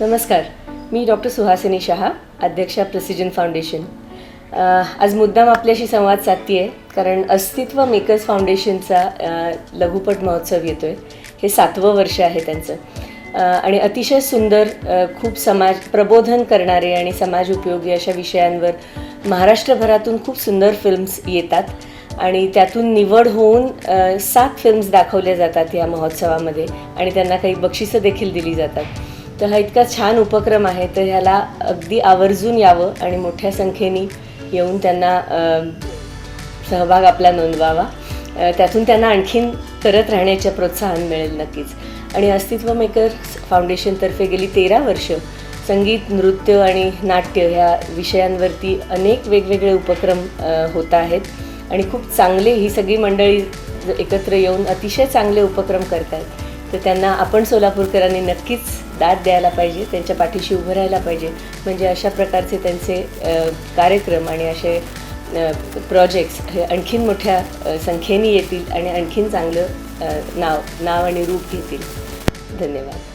नमस्कार. मी डॉक्टर सुहासिनी शहा अध्यक्षा precision foundation. आज मुद्दाम आपल्याशी संवाद साधते आहे कारण अस्तित्व मेकर्स फाउंडेशनचा लघुपट महोत्सव येतो आहे हे सातवं वर्ष आहे त्यांचं. आणि अतिशय सुंदर खूप समाज प्रबोधन करणारे आणि समाज उपयोगी अशा विषयांवर महाराष्ट्रभरातून खूप सुंदर फिल्म्स येतात. आणि त्यातून निवड होऊन सात फिल्म्स दाखवल्या जातात या महोत्सवामध्ये. आणि त्यांना काही बक्षिसं देखील दिली जातात. तर हा इतका छान उपक्रम आहे. तर ह्याला अगदी आवर्जून यावं आणि मोठ्या संख्येने येऊन त्यांना सहभाग आपला नोंदवावा. त्यातून त्यांना आणखीन करत राहण्याचे प्रोत्साहन मिळेल नक्कीच. आणि अस्तित्व मेकर्स फाउंडेशनतर्फे गेली तेरा वर्ष संगीत नृत्य आणि नाट्य ह्या विषयांवरती अनेक वेगवेगळे उपक्रम होत आहेत. आणि खूप चांगले ही सगळी मंडळी एकत्र येऊन अतिशय चांगले उपक्रम करत आहेत तर त्यांना आपण सोलापूरकरांनी नक्कीच दाद द्यायला पाहिजे त्यांच्या पाठीशी उभं राहायला पाहिजे. म्हणजे अशा प्रकारचे त्यांचे कार्यक्रम आणि असे प्रोजेक्ट्स हे आणखीन मोठ्या संख्येने येतील आणि आणखीन चांगलं नाव नाव आणि रूप घेतील. धन्यवाद.